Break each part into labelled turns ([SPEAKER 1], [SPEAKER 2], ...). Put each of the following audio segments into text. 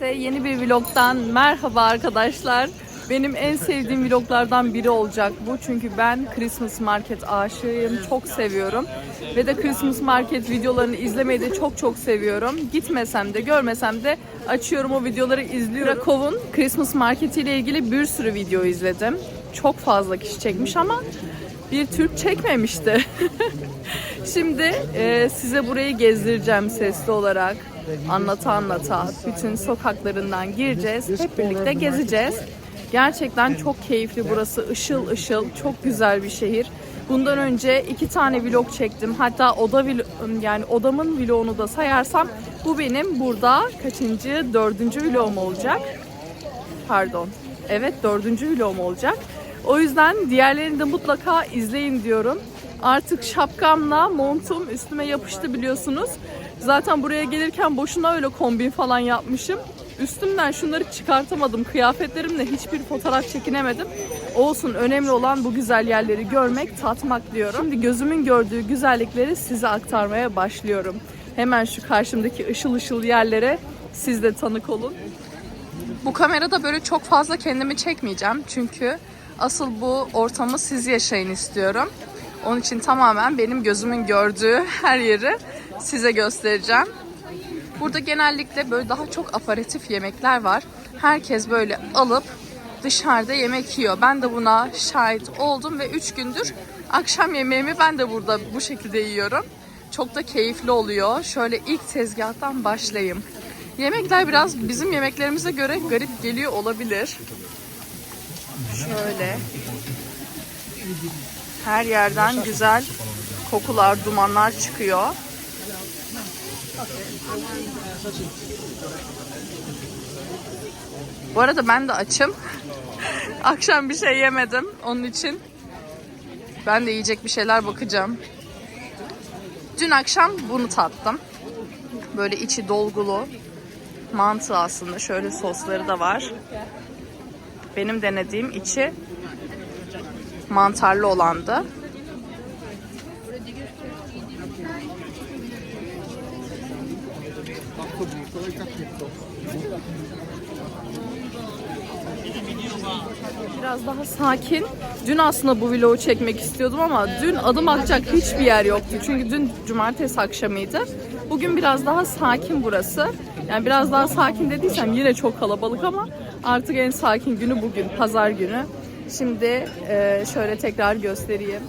[SPEAKER 1] Herkese yeni bir vlogdan merhaba arkadaşlar. Benim en sevdiğim vloglardan biri olacak bu. Çünkü ben Christmas Market aşığıyım. Çok seviyorum. Ve de Christmas Market videolarını izlemeyi de çok çok seviyorum. Gitmesem de görmesem de açıyorum o videoları izliyorum. Krakow'un Christmas Market ile ilgili bir sürü video izledim. Çok fazla kişi çekmiş ama bir Türk çekmemişti. Şimdi e, size burayı gezdireceğim sesli olarak. Anlata anlata bütün sokaklarından gireceğiz. Hep birlikte gezeceğiz. Gerçekten çok keyifli burası. Işıl ışıl. Çok güzel bir şehir. Bundan önce iki tane vlog çektim. Hatta oda yani odamın vlogunu da sayarsam bu benim burada kaçıncı? Dördüncü vlogum olacak. Pardon. Evet dördüncü vlogum olacak. O yüzden diğerlerini de mutlaka izleyin diyorum. Artık şapkamla montum üstüme yapıştı biliyorsunuz. Zaten buraya gelirken boşuna öyle kombin falan yapmışım. Üstümden şunları çıkartamadım. Kıyafetlerimle hiçbir fotoğraf çekinemedim. Olsun önemli olan bu güzel yerleri görmek, tatmak diyorum. Şimdi gözümün gördüğü güzellikleri size aktarmaya başlıyorum. Hemen şu karşımdaki ışıl ışıl yerlere siz de tanık olun. Bu kamerada böyle çok fazla kendimi çekmeyeceğim. Çünkü asıl bu ortamı siz yaşayın istiyorum. Onun için tamamen benim gözümün gördüğü her yeri size göstereceğim. Burada genellikle böyle daha çok aparatif yemekler var. Herkes böyle alıp dışarıda yemek yiyor. Ben de buna şahit oldum ve 3 gündür akşam yemeğimi ben de burada bu şekilde yiyorum. Çok da keyifli oluyor. Şöyle ilk tezgahtan başlayayım. Yemekler biraz bizim yemeklerimize göre garip geliyor olabilir. Şöyle. Her yerden güzel kokular, dumanlar çıkıyor. Bu arada ben de açım. Akşam bir şey yemedim. Onun için ben de yiyecek bir şeyler bakacağım. Dün akşam bunu tattım. Böyle içi dolgulu mantı aslında. Şöyle sosları da var. Benim denediğim içi mantarlı olandı. Biraz daha sakin. Dün aslında bu vlogu çekmek istiyordum ama dün adım atacak hiçbir yer yoktu. Çünkü dün cumartesi akşamıydı. Bugün biraz daha sakin burası. Yani biraz daha sakin dediysem yine çok kalabalık ama artık en sakin günü bugün, pazar günü. Şimdi e, şöyle tekrar göstereyim.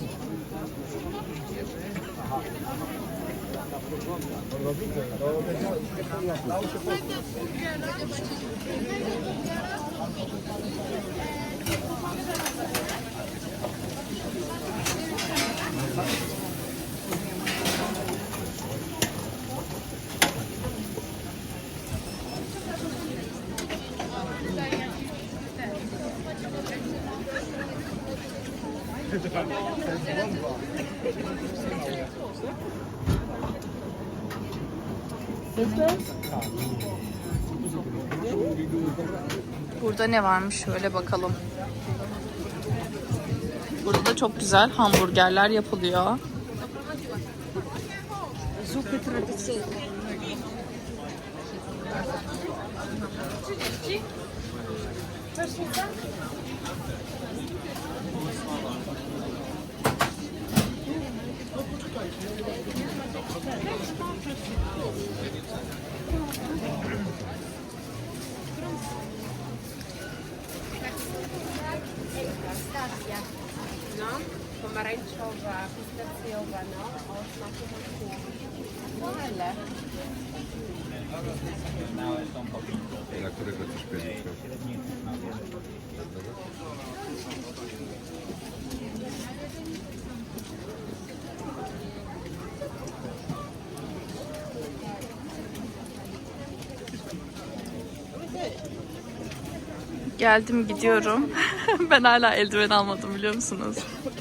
[SPEAKER 1] Burada ne varmış şöyle bakalım. Burada da çok güzel hamburgerler yapılıyor.
[SPEAKER 2] No, pomarańczowa, pistacjowa, no, o smaku No ale.
[SPEAKER 3] Na którego chcesz powiedzieć?
[SPEAKER 1] Geldim gidiyorum. ben hala eldiven almadım biliyor musunuz?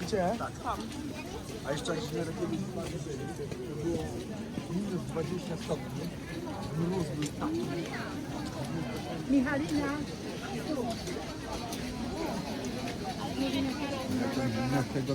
[SPEAKER 4] Gdzie? A jeszcze jak źle to było minus 20 stopni. Mróz był taki. Michalina. Na tego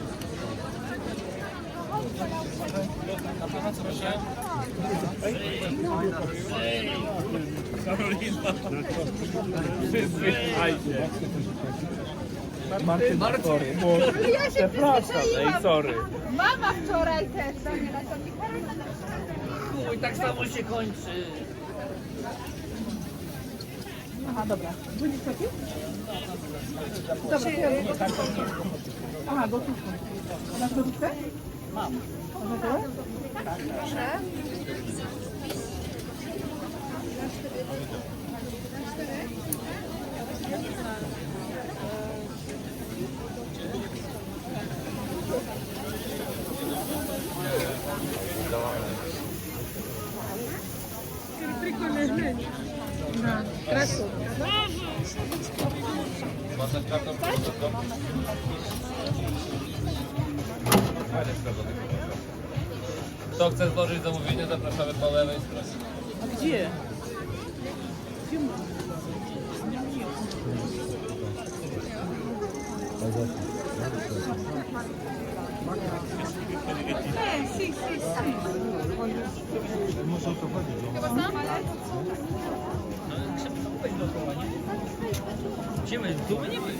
[SPEAKER 4] Wszyscy hajcie. Marty, sorry, bo ja się
[SPEAKER 5] przepraszam, ej, sorry.
[SPEAKER 2] Mama wczoraj też do mnie na
[SPEAKER 5] Chuj, tak samo się kończy. Aha, dobra. Budzik taki? Dobra, to ja... Aha, gotówka. Na gotówkę? Mam. Tak, proszę. Прикольная глянь. Да, красиво. Мама, kto chce złożyć zamówienie, zapraszamy po lewej stronie.
[SPEAKER 1] Gdzie?
[SPEAKER 4] Muszę to chodzić.
[SPEAKER 5] Gdzie my? Tu nie byli.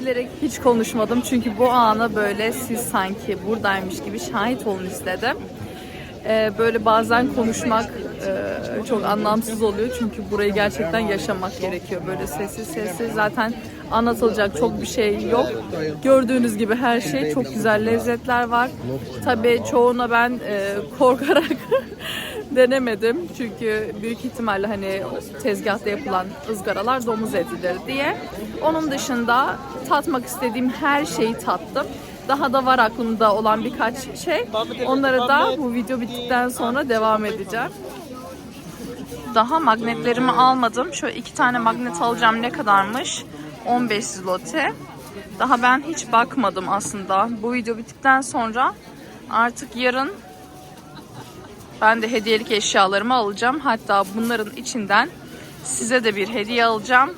[SPEAKER 1] Bilerek hiç konuşmadım çünkü bu ana böyle siz sanki buradaymış gibi şahit olun istedim. Ee, böyle bazen konuşmak e, çok anlamsız oluyor çünkü burayı gerçekten yaşamak gerekiyor. Böyle sessiz sessiz zaten anlatılacak çok bir şey yok. Gördüğünüz gibi her şey çok güzel lezzetler var. Tabii çoğuna ben e, korkarak denemedim çünkü büyük ihtimalle hani tezgahta yapılan ızgaralar domuz etidir diye. Onun dışında tatmak istediğim her şeyi tattım. Daha da var aklımda olan birkaç şey. Onları da bu video bittikten sonra devam edeceğim. Daha magnetlerimi almadım. Şöyle iki tane magnet alacağım. Ne kadarmış? 15 zloty. Daha ben hiç bakmadım aslında. Bu video bittikten sonra artık yarın ben de hediyelik eşyalarımı alacağım. Hatta bunların içinden size de bir hediye alacağım.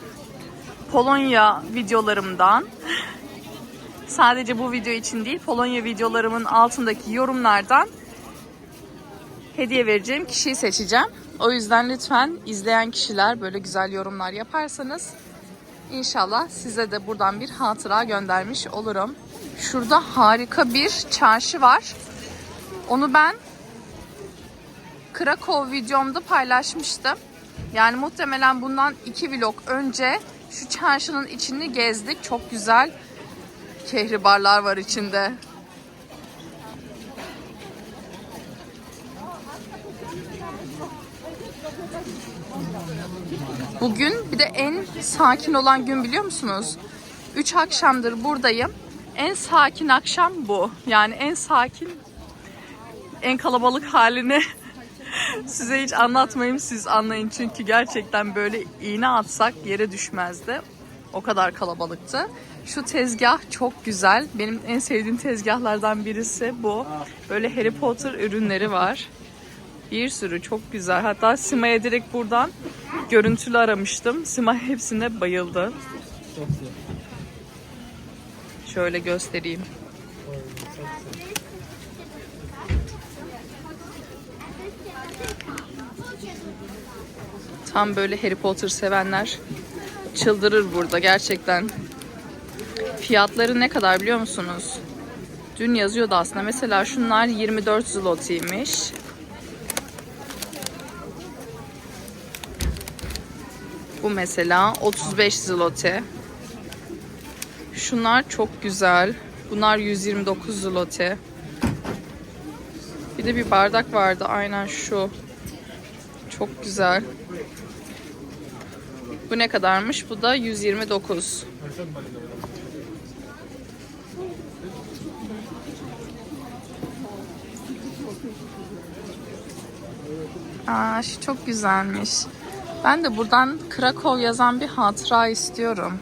[SPEAKER 1] Polonya videolarımdan sadece bu video için değil Polonya videolarımın altındaki yorumlardan hediye vereceğim kişiyi seçeceğim. O yüzden lütfen izleyen kişiler böyle güzel yorumlar yaparsanız inşallah size de buradan bir hatıra göndermiş olurum. Şurada harika bir çarşı var. Onu ben Krakow videomda paylaşmıştım. Yani muhtemelen bundan iki vlog önce şu çarşının içini gezdik. Çok güzel kehribarlar var içinde. Bugün bir de en sakin olan gün biliyor musunuz? 3 akşamdır buradayım. En sakin akşam bu. Yani en sakin, en kalabalık halini Size hiç anlatmayayım siz anlayın çünkü gerçekten böyle iğne atsak yere düşmezdi. O kadar kalabalıktı. Şu tezgah çok güzel. Benim en sevdiğim tezgahlardan birisi bu. Böyle Harry Potter ürünleri var. Bir sürü çok güzel. Hatta Sima'ya direkt buradan görüntülü aramıştım. Sima hepsine bayıldı. Şöyle göstereyim. Tam böyle Harry Potter sevenler çıldırır burada gerçekten. Fiyatları ne kadar biliyor musunuz? Dün yazıyordu aslında. Mesela şunlar 24 zlotiymiş. Bu mesela 35 zloty. Şunlar çok güzel. Bunlar 129 zloty. Bir de bir bardak vardı aynen şu. Çok güzel. Bu ne kadarmış? Bu da 129. Aa, şu çok güzelmiş. Ben de buradan Krakow yazan bir hatıra istiyorum.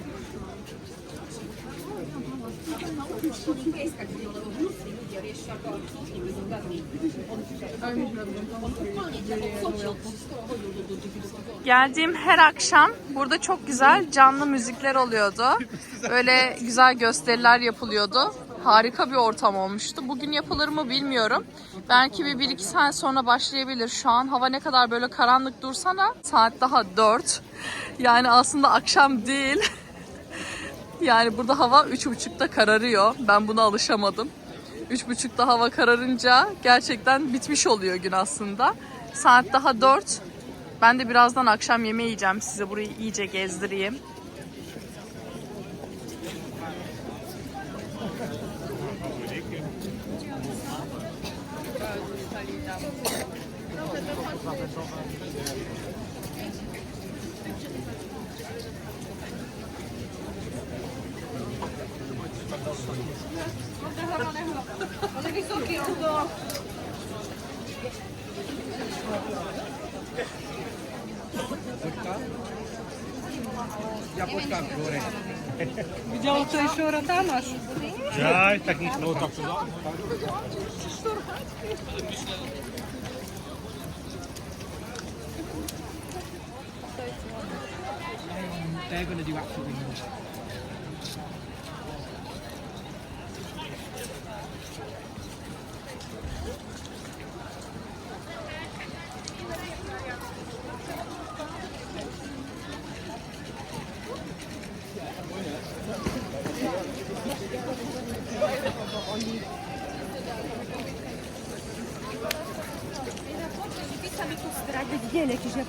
[SPEAKER 1] Geldiğim her akşam burada çok güzel canlı müzikler oluyordu. Böyle güzel gösteriler yapılıyordu. Harika bir ortam olmuştu. Bugün yapılır mı bilmiyorum. Belki bir, bir iki saat sonra başlayabilir. Şu an hava ne kadar böyle karanlık dursana saat daha 4. Yani aslında akşam değil. Yani burada hava üç buçukta kararıyor. Ben buna alışamadım. Üç buçukta hava kararınca gerçekten bitmiş oluyor gün aslında. Saat daha 4. Ben de birazdan akşam yemeği yiyeceğim. Size burayı iyice gezdireyim. Może wysoki on do... Ja poczekam, górę.
[SPEAKER 2] Widział je jeszcze rata
[SPEAKER 6] masz? Tak, tak nic. No tak, co?
[SPEAKER 5] They're going to do absolutely nothing.
[SPEAKER 6] autostrady, gdzie lecisz? Jak...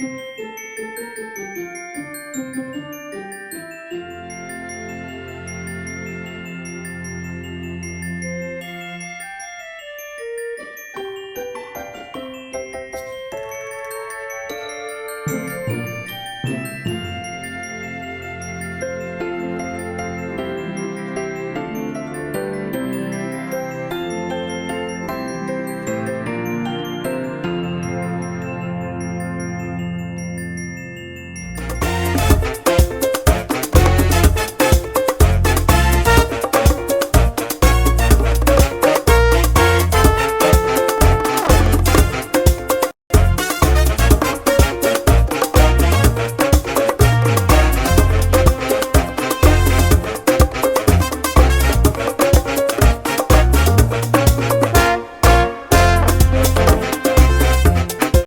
[SPEAKER 6] Música